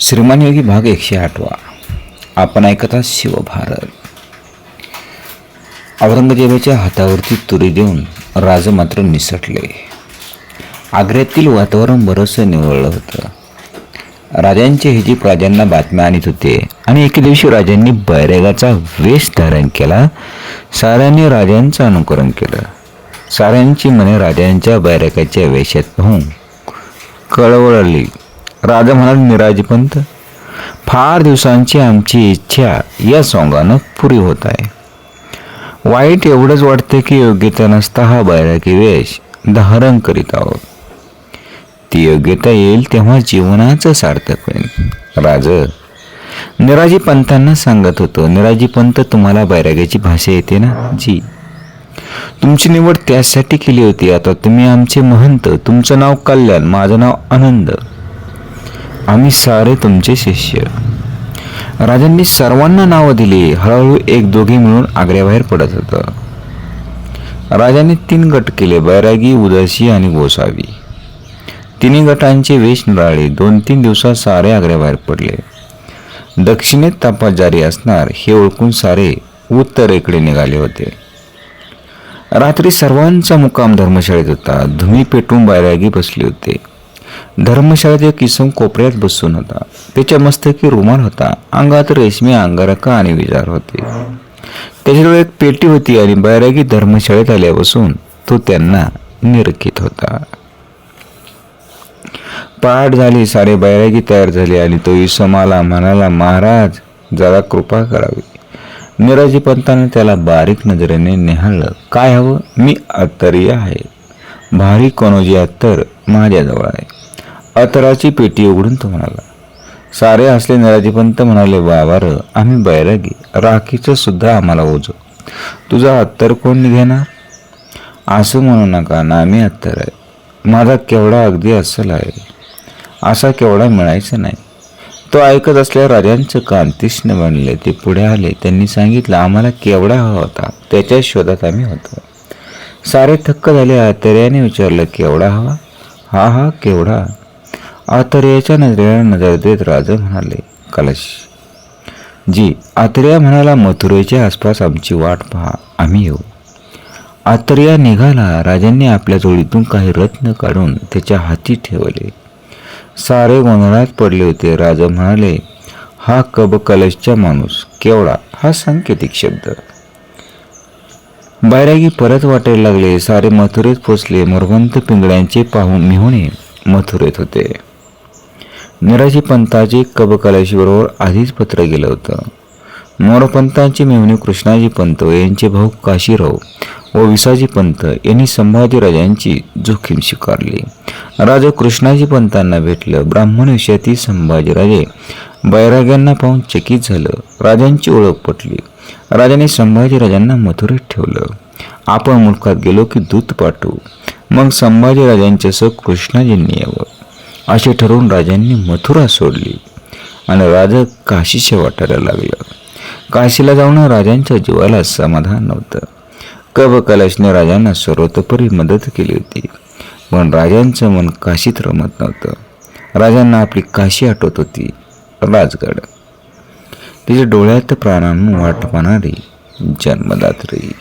श्रीमान योगी भाग एकशे आठवा. आपण ऐकता शिवभारत. औरंगजेबाच्या हातावरती तुरी देऊन राज मात्र निसटले. आग्र्यातील वातावरण बरंचसं निवळलं होतं. राजांचे हिजी राजांना बातम्या आणत होते आणि एके दिवशी राजांनी बैरेगाचा वेश धारण केला साऱ्यांनी राजांचं अनुकरण केलं. साऱ्यांची मने राजांच्या बैरेगाच्या वेशात पाहून कळवळली. राजा म्हणाल निराजीपंत फार दिवसांची आमची इच्छा या सोंगानं पुरी होत आहे. वाईट एवढंच वाटतं की योग्यता नसता हा बैरागी वेश धारण करीत आहोत. ती योग्यता येईल तेव्हा जीवनाचं सार्थक होईल. राज निराजी पंतांना सांगत होतो निराजी पंत तुम्हाला बैराग्याची भाषा येते ना? जी. तुमची निवड त्यासाठी केली होती. आता तुम्ही आमचे महंत तुमचं नाव कल्याण माझं नाव आनंद. आम्ही सारे तुमचे शिष्य. राजांनी सर्वांना नावं दिली. हळूहळू एक दोघे मिळून आग्र्याबाहेर पडत होतं. राजाने तीन गट केले. बैरागी उदासी आणि गोसावी. तिन्ही गटांचे वेश निराळे. दोन तीन दिवसात सारे आग्र्याबाहेर पडले. दक्षिणेत तपास जारी असणार हे ओळखून सारे उत्तरेकडे निघाले होते. रात्री सर्वांचा मुक्काम धर्मशाळेत होता. धुमी पेटून बैरागी बसले होते. धर्मशाळेत एक किसम कोपऱ्यात बसून होता. त्याच्या मस्तकी रुमाल होता. अंगात रेशमी अंगारका आणि विजार होते. त्याच्याजवळ एक पेटी होती आणि बैरागी धर्मशाळेत आल्यापासून तो त्यांना निरखित होता. पहाट झाली सारे बैरागी तयार झाले आणि तो इसमाला म्हणाला महाराज जरा कृपा करावी. निराजी पंताने त्याला बारीक नजरेने निहाळलं. काय हवं? मी अत्तरी आहे. भारी कोणोजी अत्तर माझ्याजवळ आहे. अतराची पेटी उघडून तो म्हणाला सारे असले निराजीपंत म्हणाले बाबा र आम्ही बैरागी राखीचं सुद्धा आम्हाला ओझ. तुझा अत्तर कोण निघेणार असं म्हणू नका ना मी अत्तर आहे. माझा केवढा अगदी अस्सल आहे. असा केवढा मिळायचा नाही. तो ऐकत असल्या राजांचं कान तीक्ष्ण बनले. ते पुढे आले. त्यांनी सांगितलं आम्हाला केवढा हवा होता. त्याच्या शोधात आम्ही होतो. सारे थक्क झाले. आतर्याने विचारलं केवढा हवा? हा हा केवढा? आतर्याच्या नजरेला नजर देत राजा म्हणाले कलश जी आतर्या म्हणाला मथुरेच्या आसपास आमची वाट पहा आम्ही येऊ. आतर्या निघाला राजांनी आपल्या जोडीतून काही रत्न काढून त्याच्या हाती ठेवले. सारे गोंधळात पडले होते. राजा म्हणाले हा कब कलशचा माणूस केवढा? हा सांकेतिक शब्द. बैरागी परत वाटायला लागले. सारे मथुरेत पोचले. मुरवंत पिंगळ्यांचे पाहून मिहुणे मथुरेत होते. निराजी पंताचे कबकलाशीबरोबर आधीच पत्र गेलं होतं. मोरपंतांचे मेहुणे कृष्णाजी पंत यांचे भाऊ काशीराव व विसाजी पंत यांनी संभाजीराजांची जोखीम स्वीकारली. राजा कृष्णाजी पंतांना भेटलं. ब्राह्मण विषयातील संभाजीराजे बैराग्यांना पाहून चकित झालं. राजांची ओळख पटली. राजाने संभाजीराजांना मथुरेत ठेवलं. आपण मुलखात गेलो की दूत पाठवू. मग संभाजीराजांच्या सह कृष्णाजींनी यावं. असे ठरवून राजांनी मथुरा सोडली आणि राजा काशीच्या वाटायला लागलं. काशीला जाऊन राजांच्या जीवाला समाधान नव्हतं. कब कलशने राजांना सर्वतोपरी मदत केली होती पण राजांचं मन काशीत रमत नव्हतं. राजांना आपली काशी आठवत होती राजगड. तिच्या डोळ्यात प्राणांना वाट पाहणारी जन्मदात्री.